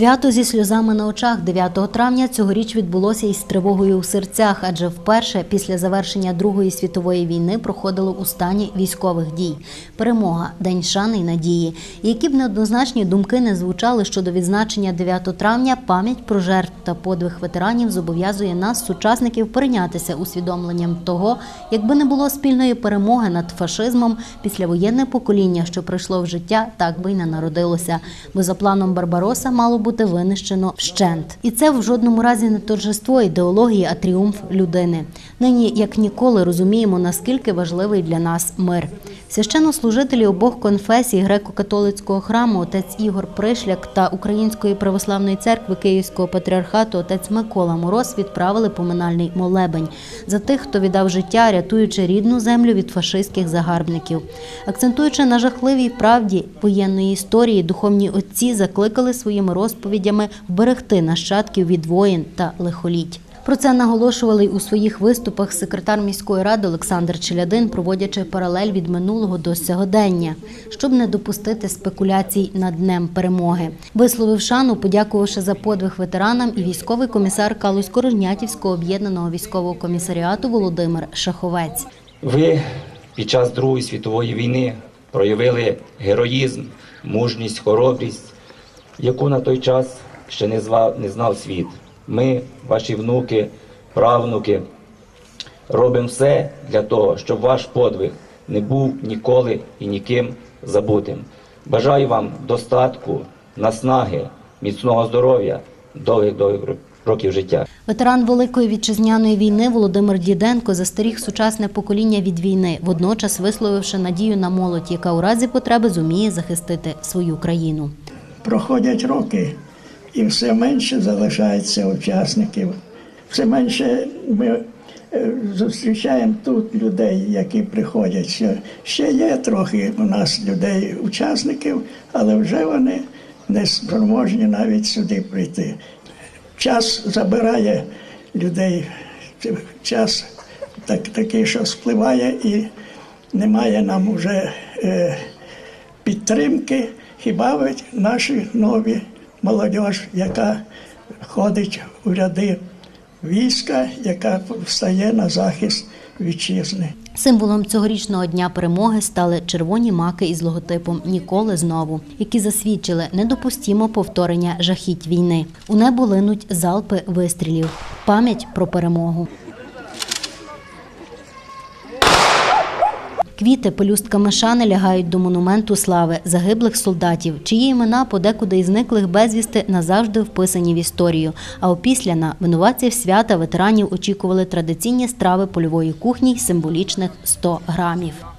Свято зі сльозами на очах 9 травня цьогоріч відбулося із тривогою у серцях, адже вперше після завершення Другої світової війни проходило у стані військових дій. Перемога, день шани й надії. Які б неоднозначні думки не звучали щодо відзначення 9 травня, пам'ять про жертв та подвиг ветеранів зобов'язує нас, сучасників, перейнятися усвідомленням того, якби не було спільної перемоги над фашизмом, післявоєнне покоління, що прийшло в життя, так би й не народилося. Бо за планом Барбароса мало бути винищено вщент. І це в жодному разі не торжество ідеології, а тріумф людини. Нині, як ніколи, розуміємо, наскільки важливий для нас мир. Священнослужителі обох конфесій греко-католицького храму отець Ігор Пришляк та Української православної церкви Київського патріархату отець Микола Мороз відправили поминальний молебень за тих, хто віддав життя, рятуючи рідну землю від фашистських загарбників. Акцентуючи на жахливій правді воєнної історії, духовні отці закликали своїми розповідями вберегти нащадків від воїн та лихоліть. Про це наголошували у своїх виступах секретар міської ради Олександр Челядин, проводячи паралель від минулого до сьогодення, щоб не допустити спекуляцій над днем перемоги. Висловив шану, подякувавши за подвиг ветеранам, і військовий комісар Калузько-Рожнятівського об'єднаного військового комісаріату Володимир Шаховець. Ви під час Другої світової війни проявили героїзм, мужність, хоробрість, яку на той час ще не, зва, не знав світ. Ми, ваші внуки, правнуки, робимо все для того, щоб ваш подвиг не був ніколи і ніким забутим. Бажаю вам достатку, наснаги, міцного здоров'я, довгих-довгих років життя. Ветеран Великої вітчизняної війни Володимир Діденко застеріг сучасне покоління від війни, водночас висловивши надію на молодь, яка у разі потреби зуміє захистити свою країну. проходять роки, і все менше залишається учасників. Все менше ми е, зустрічаємо тут людей, які приходять. Ще, є трохи у нас людей, учасників, але вже вони не спроможні навіть сюди прийти. Час забирає людей, час так, такий, що спливає, і немає нам уже е, підтримки. Хіба наші нові молодь, яка ходить у ряди війська, яка встає на захист вітчизни. Символом цьогорічного дня перемоги стали червоні маки із логотипом Ніколи знову, які засвідчили недопустімо повторення жахіть війни. У небо линуть залпи вистрілів. Пам'ять про перемогу. Квіти пелюстками шани лягають до монументу слави загиблих солдатів, чиї імена подекуди із зниклих безвісти назавжди вписані в історію. А опісля на винуватців свята ветеранів очікували традиційні страви польової кухні й символічних 100 грамів.